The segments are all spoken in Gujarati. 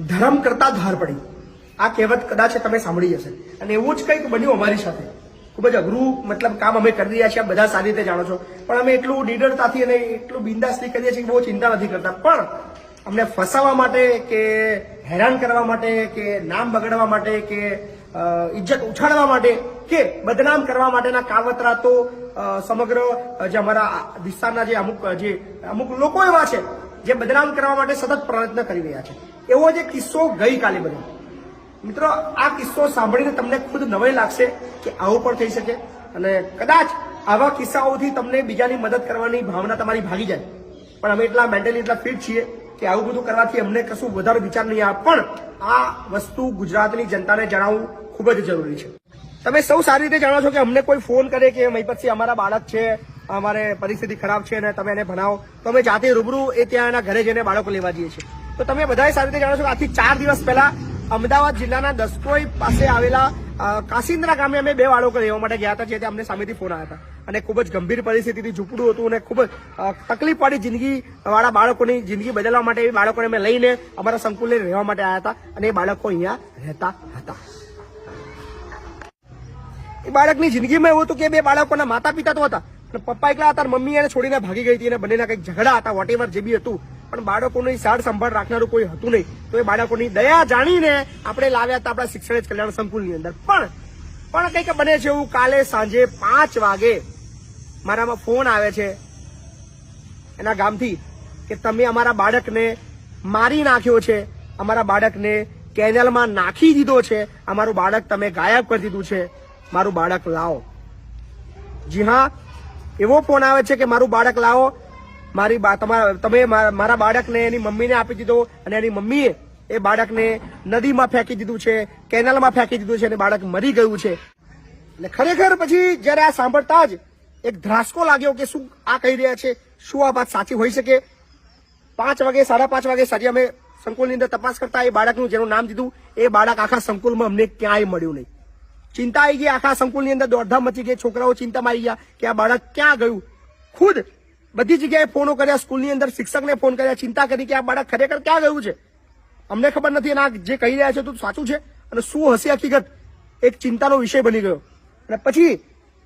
ધર્મ કરતા ધાર પડી. આ કહેવત કદાચ તમે સાંભળી હશે. અને એવું જ કંઈક બન્યું અમારી સાથે. ખૂબ જ અઘરું મતલબ કામ અમે કરી રહ્યા છીએ બધા સારી રીતે જાણો છો. પણ અમે એટલું નિડરતાથી અને એટલું બિંદાસથી કરીએ છીએ કે બહુ ચિંતા નથી કરતા. પણ અમને ફસાવા માટે કે હેરાન કરવા માટે કે નામ બગાડવા માટે કે ઇજ્જત ઉછાળવા માટે કે બદનામ કરવા માટેના કાવતરા તો સમગ્ર જે અમારા વિસ્તારના જે અમુક જે અમુક લોકો એવા છે જે બદનામ કરવા માટે સતત પ્રયત્ન કરી રહ્યા છે. એવો જ કિસ્સો ગઈકાલે બન્યો. મિત્રો, આ કિસ્સો સાંભળીને તમને ખુદ નવાઈ લાગશે કે આવું પણ થઈ શકે અને કદાચ આવા કિસ્સાઓથી તમને બીજાની મદદ કરવાની ભાવના તમારી ભાગી જાય. પણ અમે એટલા મેન્ટલી એટલા ફિટ છીએ કે આવું બધું કરવાથી અમને કશું વધારે વિચાર નહીં આવે. પણ આ વસ્તુ ગુજરાતની જનતાને જણાવવું ખૂબ જ જરૂરી છે. તમે સૌ સારી રીતે જાણો છો કે અમને કોઈ ફોન કરે કે મહી પછી અમારા બાળક છે અમારે પરિસ્થિતિ ખરાબ છે અને તમે એને ભણાવો. તો અમે જાતે રૂબરૂ એ ત્યાં એના ઘરે જઈને બાળકો લેવા જઈએ છીએ. તો તમે બધાએ સારી રીતે જાણો છો કે આથી ચાર દિવસ પહેલા અમદાવાદ જિલ્લાના દસકોઈ પાસે આવેલા કાસિન્દ્રા ગામે અમે બે બાળકો લેવા માટે ગયા હતા જે તે અમને સામેથી ફોન આવ્યા હતા. અને ખૂબ જ ગંભીર પરિસ્થિતિથી ઝૂંપડું હતું અને ખૂબ તકલીફ વાળી જિંદગી વાળા બાળકોની જિંદગી બદલવા માટે એ બાળકોને અમે લઈને અમારા સંકુલને રહેવા માટે આવ્યા હતા અને એ બાળકો અહીંયા રહેતા હતા. એ બાળકની જિંદગીમાં એવું હતું કે બે બાળકોના માતા પિતા તો હતા પપ્પા એકલા હતા મમ્મી એને છોડીને ભાગી ગઈ હતી અને બંનેના કંઈક ઝઘડા હતા વોટ જે બી હતું. પણ બાળકોની સાર સંભાળ રાખનારું કોઈ હતું નહીં. તો એ બાળકોની દયા જાણીને આપણે લાવ્યા હતા આપણા શિક્ષણ જ કલ્યાણ સંકુલની અંદર. પણ પણ કંઈક બને છે એવું કાલે સાંજે પાંચ વાગે મારામાં ફોન આવે છે એના ગામથી કે તમે અમારા બાળકને મારી નાખ્યો છે, અમારા બાળકને કેનલમાં નાખી દીધો છે, અમારું બાળક તમે ગાયબ કરી દીધું છે, મારું બાળક લાવો. જી હા એવો ફોન આવે છે કે મારું બાળક લાવો. મારી તમારા તમે મારા બાળકને એની મમ્મીને આપી દીધો અને એની મમ્મીએ એ બાળકને નદીમાં ફેંકી દીધું છે, કેનાલમાં ફેંકી દીધું છે અને બાળક મરી ગયું છે. એટલે ખરેખર પછી જ્યારે આ સાંભળતા જ એક ધ્રાસકો લાગ્યો કે શું આ કહી રહ્યા છે, શું આ વાત સાચી હોઈ શકે? પાંચ વાગે, સાડા પાંચ વાગે સાંજે અમે સંકુલની અંદર તપાસ કરતા એ બાળકનું જેનું નામ દીધું, એ બાળક આખા સંકુલમાં અમને ક્યાંય મળ્યું નહીં. ચિંતા આવી ગઈ. આખા સંકુલની અંદર દોડધામ મચી ગઈ. છોકરાઓ ચિંતામાં આવી ગયા કે આ બાળક ક્યાં ગયું? ખુદ બધી જગ્યાએ ફોનો કર્યા, સ્કૂલની અંદર શિક્ષકને ફોન કર્યા, ચિંતા કરી કે આ બાળક ખરેખર ક્યાં ગયું છે? અમને ખબર નથી. અને આ જે કહી રહ્યા છે તો સાચું છે? અને શું હશે હકીકત? એક ચિંતાનો વિષય બની ગયો. અને પછી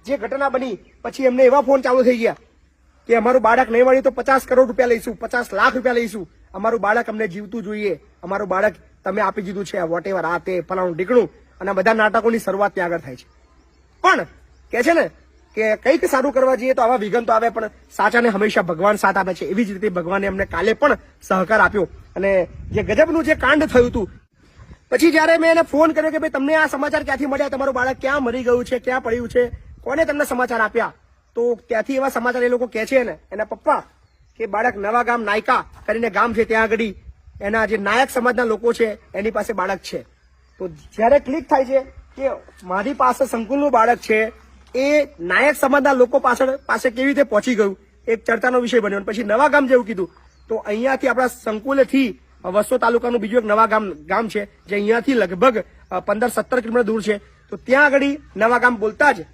જે ઘટના બની, પછી એમને એવા ફોન ચાલુ થઈ ગયા કે અમારું બાળક નહીં મળ્યું તો પચાસ કરોડ રૂપિયા લઈશું, પચાસ લાખ રૂપિયા લઈશું. અમારું બાળક અમને જીવતું જોઈએ. અમારું બાળક તમે આપી દીધું છે. વોટ એવર આ તે ફલાણું ઢીકણું. અને બધા નાટકોની શરૂઆત ત્યાં આગળ થાય છે. પણ કે છે ને? કે કંઈક સારું કરવા જઈએ તો આવા વિઘન તો આવે, પણ સાચાને હંમેશા ભગવાન સાથ આપે છે. એવી જ રીતે ભગવાને અમને કાલે પણ સહકાર આપ્યો. અને જે ગજબનું જે કાંડ થયું હતું, પછી જ્યારે મેં એને ફોન કર્યો કે ભાઈ, તમને આ સમાચાર ક્યાંથી મળ્યા? તમારું બાળક ક્યાં મરી ગયું છે? ક્યાં પડ્યું છે? કોને તમને સમાચાર આપ્યા? તો ત્યાંથી એવા સમાચાર એ લોકો કહે છે ને, એના પપ્પા, કે બાળક નવા ગામ નાયકા કરીને ગામ છે ત્યાં આગળ. એના જે નાયક સમાજના લોકો છે, એની પાસે બાળક છે. તો જ્યારે ક્લિક થાય છે કે મારી પાસે સંકુલનું બાળક છે, એ નાયક સમાજના લોકો પાછળ, પાસે કેવી રીતે પહોંચી ગયું? એક ચર્ચાનો વિષય બન્યો પછી નવા ગામ જેવું કીધું. તો અહીંયાથી આપણા સંકુલથી વસો તાલુકાનું બીજું એક નવા ગામ ગામ છે, જે અહીંયાથી લગભગ પંદર સત્તર કિલોમીટર દૂર છે. તો ત્યાં આગળ નવા ગામ બોલતા જ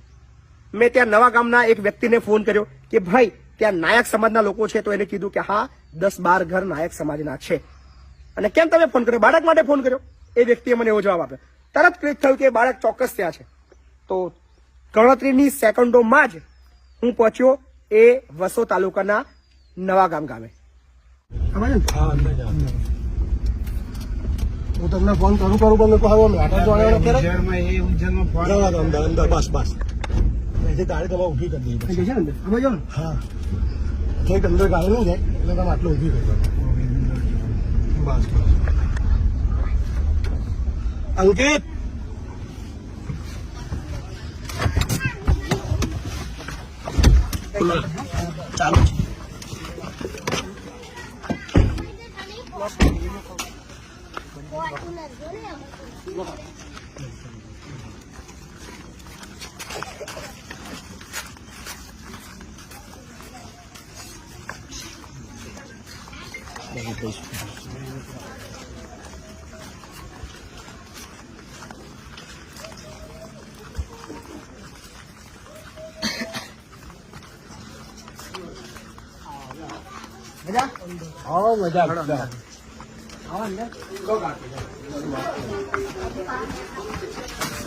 મેં ત્યાં નવા ગામના એક વ્યક્તિને ફોન કર્યો કે, ભાઈ, ત્યાં નાયક સમાજના લોકો છે. તો એને કીધું કે, હા, દસ બાર ઘર નાયક સમાજના છે. અને કેમ તમે ફોન કર્યો? બાળક માટે ફોન કર્યો? એ વ્યક્તિએ મને એવો જવાબ આપ્યો. તરત ક્લિક થયું કે બાળક ચોક્કસ ત્યાં છે. તો ગણતરીની સેકન્ડોમાં જ હું પહોંચ્યો એ વસો તાલુકાના નવા ગામ ગામે. હું તમને ફોન કરું કરું પણ લોકો હવે મેટર ઉંઝારમાં એ ઉંઝારમાં ફોન અંદર અંદર બસ બસ. એટલે ગાડી તમારે ઊભી કરી દીધી છે ને હવે જો ને. હા. ઠેક અંદર ગાડી નહીં છે એટલે તમે આટલું ઊભી કરી દો. બસ. બસ અંકિત ચાલુ છે મજા હા મજા મજા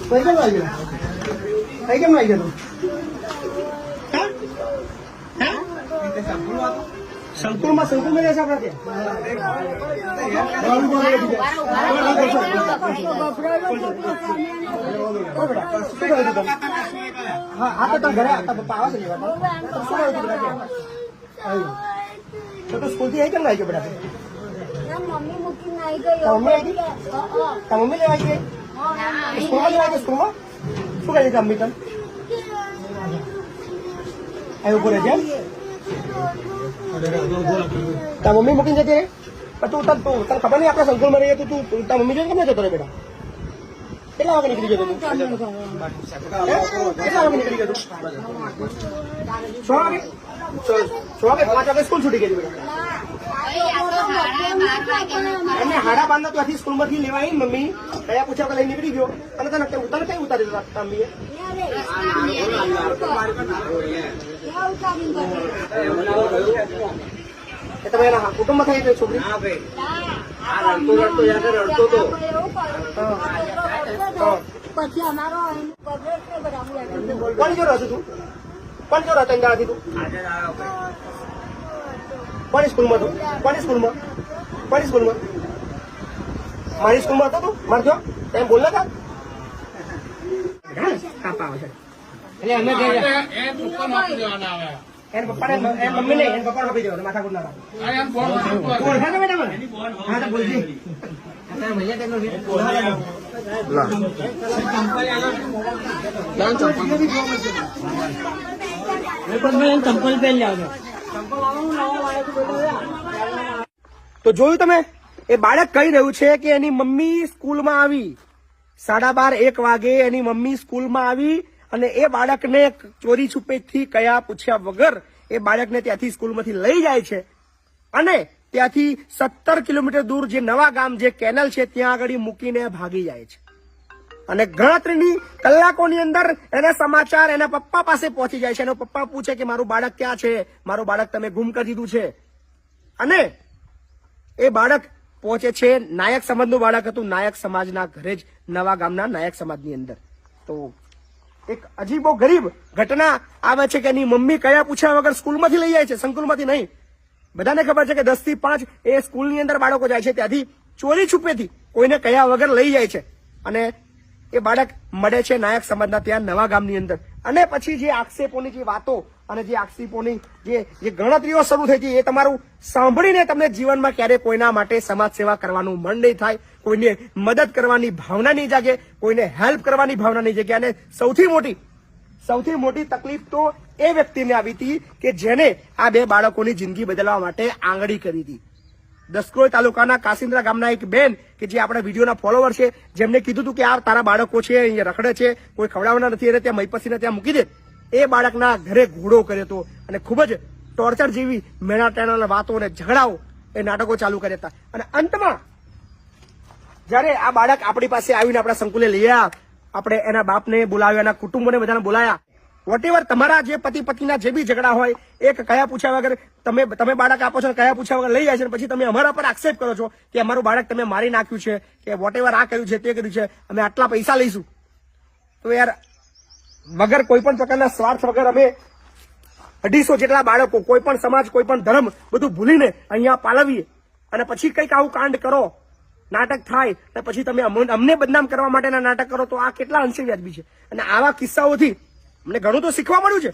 કઈ કેમ આવી ગયો કઈ કેમ આવી ગયો સંકુલમાં સંકુલમાં જશે આપણા હા આ તો તારા ઘરે આવતા પપ્પા આવે છે લેવા તો તું તું સ્કૂલથી આવી કેમ આવી ગયો બેટા મમ્મી તારી મમ્મી? તારી લેવા ગઈ? સ્કૂલમાં લેવા ગઈ સ્કૂલમાં? શું કહે છે મમ્મી તને? આવ્યું બોલે છે તારી મમ્મી મૂકીને જતી તું તને ખબર નહીં આપણે સંકુલમાં રહીએ તો તું તાર તારી મમ્મી જોઈને કેમ જતો રહે બેટા? કેટલા વાગે નીકળી ગયો તું? કેટલા વાગે નીકળી ગયો તું? છ વાગે? છ વાગે પાંચ વાગે સ્કૂલ છૂટી ગઈ હતી એમને હાડા બાંધા ત્યાંથી સ્કૂલમાંથી લેવા આવી મમ્મી. કયા પૂછ્યા લઈને નીકળી ગયો. અને તને ઉતારે કઈ ઉતારી દીધા મમ્મીએ એ તમે એના કુટુંબમાં થઈ ગયો છોકરી. પછી રડતો કબ્રેટ ને બધા કોણ જોડો હતો તું? કોણ જોડો હતો અંદાજથી તું? કોની સ્કૂલમાં તું? કોની સ્કૂલમાં? કોની સ્કૂલમાં? મારી સ્કૂલમાં હતો તું? મારજો એમ બોલ હતા કાપા એટલે અમે તો જોયું તમે, એ બાળક કહી રહ્યું છે કે એની મમ્મી સ્કૂલમાં આવી. સાડા બાર એક વાગે એની મમ્મી સ્કૂલમાં આવી. અને એ બાળકને ચોરી છુપેથી કયા પૂછ્યા વગર એ બાળકને ત્યાંથી સ્કૂલમાંથી લઈ જાય છે. અને ત્યાંથી સત્તર કિલોમીટર દૂર જે નવા ગામ, જે કેનલ છે, ત્યાં આગળ મૂકીને ભાગી જાય છે. અને ગણતરીની કલાકોની અંદર એના સમાચાર એના પપ્પા પાસે પહોંચી જાય છે. એનો પપ્પા પૂછે કે, મારું બાળક ક્યાં છે? મારું બાળક તમે ગુમ કરી દીધું છે. અને એ બાળક પહોંચે છે નાયક સમાજનું બાળક હતું. નાયક સમાજના ઘરે જ, નવા ગામના નાયક સમાજની અંદર. તો એક અજીબો ગરીબ ઘટના આવે છે કે એની મમ્મી કયા પૂછ્યા વગર સ્કૂલમાંથી લઈ જાય છે? સંકુલમાંથી નહીં. બધાને ખબર છે કે દસથી પાંચ એ સ્કૂલની અંદર બાળકો જાય છે. ત્યાંથી ચોરી છુપેથી કોઈને કયા વગર લઈ જાય છે. અને એ બાળક મળે છે નાયક સમાજના ત્યાં નવા ગામની અંદર. અને પછી જે આક્ષેપોની જે વાતો અને જે આક્ષેપોની જે જે ગણતરીઓ શરૂ થઈ હતી એ તમારું સાંભળીને તમને જીવનમાં ક્યારે કોઈના માટે સમાજ સેવા કરવાનું મન નહીં થાય, કોઈને મદદ કરવાની ભાવના નહીં જાગે, કોઈને હેલ્પ કરવાની ભાવના નહીં જાગે. અને સૌથી મોટી સૌથી મોટી તકલીફ તો એ વ્યક્તિને આવી હતી કે જેને આ બે બાળકોની જિંદગી બદલવા માટે આંગળી કરી હતી. દસક્રોઈ તાલુકાના કાસિન્દ્રા ગામના એક બેન કે જે આપણા વિડીયોના ફોલોવર છે, જેમને કીધું હતું કે આ તારા બાળકો છે, અહીંયા રખડે છે, કોઈ ખવડાવવાના નથી, એને ત્યાં મહીપસીને ત્યાં મૂકી દે. એ બાળકના ઘરે ઘોડો કર્યો હતો અને ખૂબ જ ટોર્ચર જેવી મેણાટેણા વાતો અને ઝઘડાઓ એ નાટકો ચાલુ કર્યા હતા. અને અંતમાં, જ્યારે આ બાળક આપણી પાસે આવીને આપણા સંકુલે લઈ આપણે એના બાપને બોલાવ્યા, એના કુટુંબને બધાને બોલાયા વોટેવર તમારા જે પતિ પત્નીના જે બી ઝઘડા હોય, એક કયા પૂછ્યા વગર તમે તમે બાળક આપો છો, કયા પૂછ્યા વગર લઈ જાય છે પછી તમે અમારા પર આક્ષેપ કરો છો કે અમારું બાળક તમે મારી નાખ્યું છે, કે વોટેવર આ કર્યું છે, તે કર્યું છે, અમે આટલા પૈસા લઈશું. તો યાર વગર કોઈ પણ પ્રકારના સ્વાર્થ વગર અમે અઢીસો જેટલા બાળકો, કોઈ પણ સમાજ, કોઈ પણ ધર્મ, બધું ભૂલીને અહીંયા પાલવીએ. અને પછી કંઈક આવું કાંડ કરો, નાટક થાય અને પછી તમે અમને બદનામ કરવા માટેના નાટક કરો, તો આ કેટલા અંશે વ્યાજબી છે. અને આવા કિસ્સાઓથી અમને ઘણું તો શીખવા મળ્યું છે.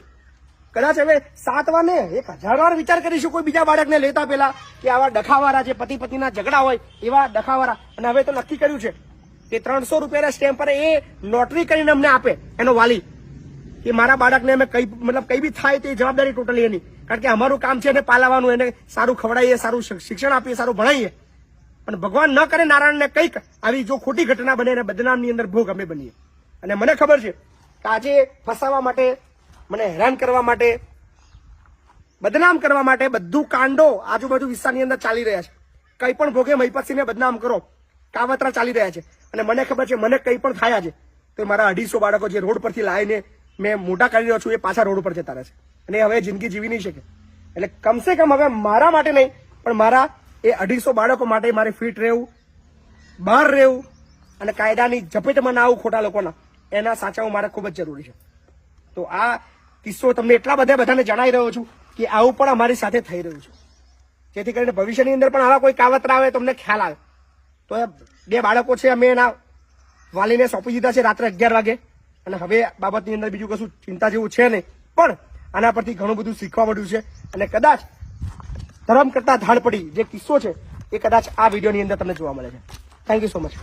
કદાચ હવે સાત વાર એક હજાર વાર વિચાર કરીશું કોઈ બીજા બાળકને લેતા પહેલા કે આવા ડખાવાળા જે પતિ પત્નીના ઝઘડા હોય, એવા ડખાવાળા. અને હવે તો નક્કી કર્યું છે કે ત્રણસો રૂપિયાના સ્ટેમ્પ પર એ લોટરી કરીને અમને આપે, એનો વાલી. કે મારા બાળકને અમે કઈ મતલબ કઈ બી થાય તે જવાબદારી ટોટલી એની. કારણ કે અમારું કામ છે એને પાલાવાનું એને સારું ખવડાવીએ, સારું શિક્ષણ આપીએ, સારું ભણાવીએ. પણ ભગવાન ન કરે નારાયણને કંઈક, આવી જો ખોટી ઘટના બને અને બદનામની અંદર ભોગ અમે બનીએ. અને મને ખબર છે કે આજે ફસાવા માટે, મને હેરાન કરવા માટે, બદનામ કરવા માટે બધું કાંડો આજુબાજુ વિસ્તારની અંદર ચાલી રહ્યા છે. કંઈ પણ ભોગે મહીપતસિંહને બદનામ કરો. કાવતરા ચાલી રહ્યા છે. અને મને ખબર છે, મને કંઈ પણ થયા છે તો મારા અઢીસો બાળકો જે રોડ પરથી લાવીને મેં મોટા કરી રહ્યો છું, એ પાછા રોડ ઉપર જતા રહેશે અને હવે જિંદગી જીવી નહીં શકે. એટલે કમસે કમ હવે મારા માટે નહીં, પણ મારા એ અઢીસો બાળકો માટે મારે ફિટ રહેવું, બહાર રહેવું, અને કાયદાની ઝપેટમાં ના આવું ખોટા લોકોના, એના સાચાવું મારે ખૂબ જ જરૂરી છે. તો આ કિસ્સો તમને એટલા બધા બધાને જણાવી રહ્યો છું કે આવું પણ અમારી સાથે થઈ રહ્યું છે. જેથી કરીને ભવિષ્યની અંદર પણ આવા કોઈ કાવતરા આવે તમને ખ્યાલ આવે. તો બે બાળકો છે, અમે એના વાલીને સોંપી દીધા છે રાત્રે અગિયાર વાગે. અને હવે બાબતની અંદર બીજું કશું ચિંતા જેવું છે નહીં. પણ આના પરથી ઘણું બધું શીખવા મળ્યું છે. અને કદાચ ધર્મ કરતા ધાડ પડી જે કિસ્સો છે, એ કદાચ આ વિડીયોની અંદર તમને જોવા મળે છે. Thank you so much